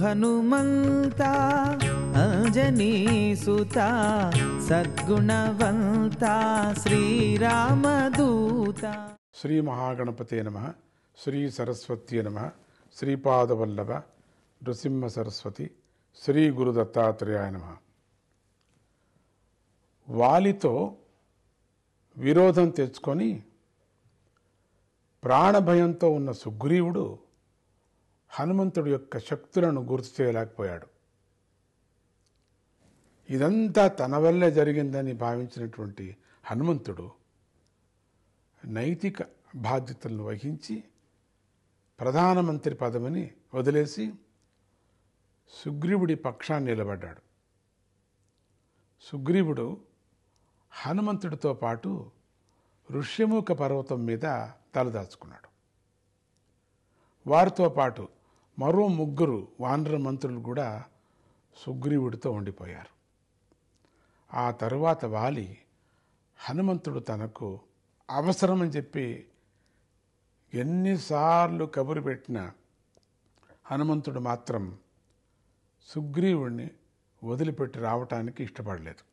హనుమంత అంజనీసుత సద్గుణవంత శ్రీరామదూత. శ్రీ మహాగణపతే నమ శ్రీ సరస్వతి నమ శ్రీపాదవల్లభ నృసింహ సరస్వతి శ్రీ గురు దత్తాత్రేయ నమ. వాలితో విరోధం తెచ్చుకొని ప్రాణభయంతో ఉన్న సుగ్రీవుడు హనుమంతుడి యొక్క శక్తులను గుర్తు చేయలేకపోయాడు. ఇదంతా తన వల్లే జరిగిందని భావించినటువంటి హనుమంతుడు నైతిక బాధ్యతలను వహించి ప్రధానమంత్రి పదవిని వదిలేసి సుగ్రీవుడి పక్షాన్ని నిలబడ్డాడు. సుగ్రీవుడు హనుమంతుడితో పాటు ఋష్యముఖ పర్వతం మీద తలదాచుకున్నాడు. వారితో పాటు మరో ముగ్గురు వానర మంత్రులు కూడా సుగ్రీవుడితో ఉండిపోయారు. ఆ తరువాత వాలి హనుమంతుడు తనకు అవసరమని చెప్పి ఎన్నిసార్లు కబురు పెట్టినా హనుమంతుడు మాత్రం సుగ్రీవుడిని వదిలిపెట్టి రావటానికి ఇష్టపడలేదు.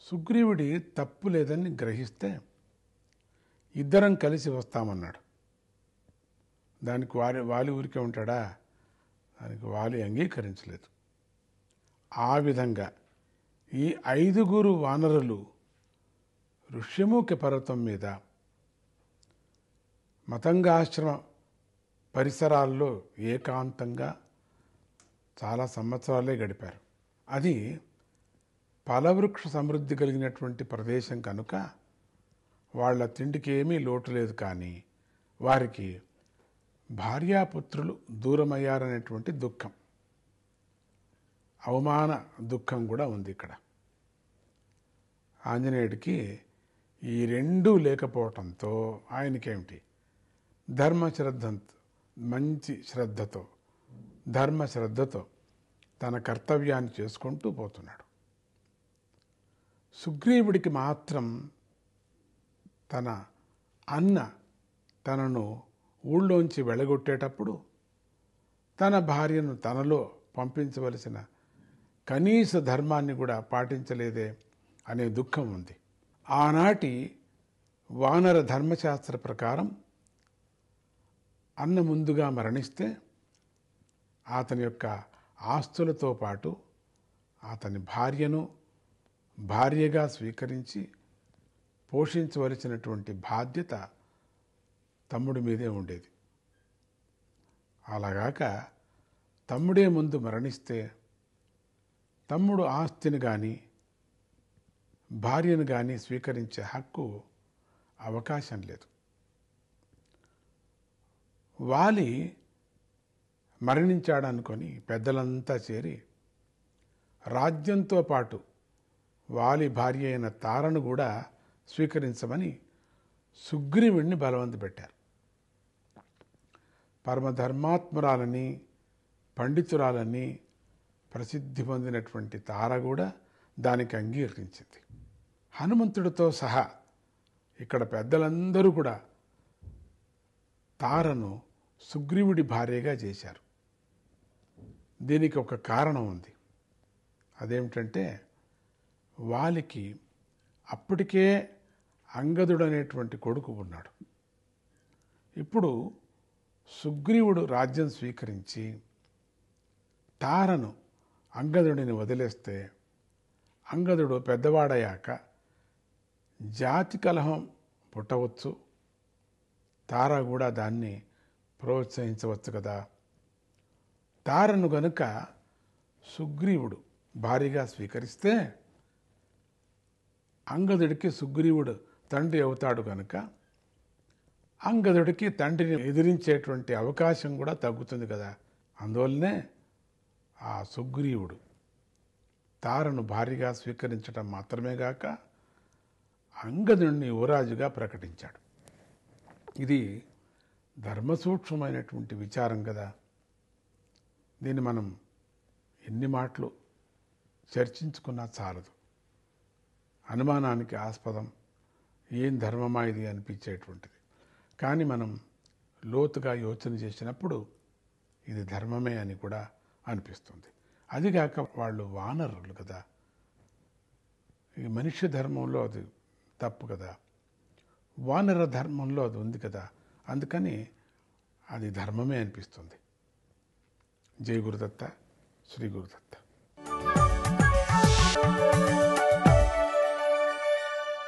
సుగ్రీవుడి తప్పు లేదని గ్రహిస్తే ఇద్దరం కలిసి వస్తామన్నాడు. దానికి వారి వాలి ఊరికే ఉంటాడా? దానికి వాలి అంగీకరించలేదు. ఆ విధంగా ఈ ఐదుగురు వానరులు ఋష్యముఖ పర్వతం మీద మతంగాశ్రమ పరిసరాల్లో ఏకాంతంగా చాలా సంవత్సరాలే గడిపారు. అది ఫలవృక్ష సమృద్ధి కలిగినటువంటి ప్రదేశం కనుక వాళ్ళ తిండికి ఏమీ లోటు లేదు కానీ వారికి భార్యాపుత్రులు దూరమయ్యారనేటువంటి దుఃఖం. అవమాన దుఃఖం కూడా ఉంది ఇక్కడ. ఆంజనేయుడికి ఈ రెండూ లేకపోవటంతో ఆయనకేమిటి? ధర్మ శ్రద్ధ మంచి శ్రద్ధతో ధర్మ శ్రద్ధతో తన కర్తవ్యాన్ని చేసుకుంటూ పోతున్నాడు. సుగ్రీవుడికి మాత్రం తన అన్న తనను ఊళ్ళోంచి వెళ్ళగొట్టేటప్పుడు తన భార్యను తనలో పంపించవలసిన కనీస ధర్మాన్ని కూడా పాటించలేదే అనే దుఃఖం ఉంది. ఆనాటి వానర ధర్మశాస్త్ర ప్రకారం అన్న ముందుగా మరణిస్తే అతని యొక్క ఆస్తులతో పాటు అతని భార్యను భార్యగా స్వీకరించి పోషించవలసినటువంటి బాధ్యత తమ్ముడి మీదే ఉండేది. అలాగాక తమ్ముడే ముందు మరణిస్తే తమ్ముడు ఆస్తిని కానీ భార్యను కానీ స్వీకరించే హక్కు అవకాశం లేదు. వాలి మరణించాడనుకొని పెద్దలంతా చేరి రాజ్యంతో పాటు వాలి భార్య అయిన తారను కూడా స్వీకరించమని సుగ్రీవుణ్ణి బలవంత పెట్టారు పరమధర్మాత్మురాలని పండితురాలని ప్రసిద్ధి పొందినటువంటి తార కూడా దానికి అంగీకరించింది. హనుమంతుడితో సహా ఇక్కడ పెద్దలందరూ కూడా తారను సుగ్రీవుడి భార్యగా చేశారు. దీనికి ఒక కారణం ఉంది. అదేమిటంటే వాలికి అప్పటికే అంగదుడు అనేటువంటి కొడుకు ఉన్నాడు. ఇప్పుడు సుగ్రీవుడు రాజ్యం స్వీకరించి తారను అంగదుడిని వదిలేస్తే అంగదుడు పెద్దవాడయ్యాక జాతి కలహం పుట్టవచ్చు. తార కూడా దాన్ని ప్రోత్సహించవచ్చు కదా. తారను గనుక సుగ్రీవుడు భారీగా స్వీకరిస్తే అంగదుడికి సుగ్రీవుడు తండ్రి అవుతాడు కనుక అంగదుడికి తండ్రిని ఎదిరించేటువంటి అవకాశం కూడా తగ్గుతుంది కదా. అందువల్లనే ఆ సుగ్రీవుడు తారను భారీగా స్వీకరించడం మాత్రమే గాక అంగదుడిని యువరాజుగా ప్రకటించాడు. ఇది ధర్మసూక్ష్మమైనటువంటి విచారం కదా. దీన్ని మనం ఎన్ని మాటలు చర్చించుకున్నా చాలదు. అనుమానానికి ఆస్పదం ఏం ధర్మమా ఇది అనిపించేటువంటిది. కానీ మనం లోతుగా యోచన చేసినప్పుడు ఇది ధర్మమే అని కూడా అనిపిస్తుంది. అదిగాక వాళ్ళు వానరులు కదా. ఈ మనిషి ధర్మంలో అది తప్పు కదా. వానర ధర్మంలో అది ఉంది కదా. అందుకని అది ధర్మమే అనిపిస్తుంది. జై గురుదత్త శ్రీ గురుదత్త.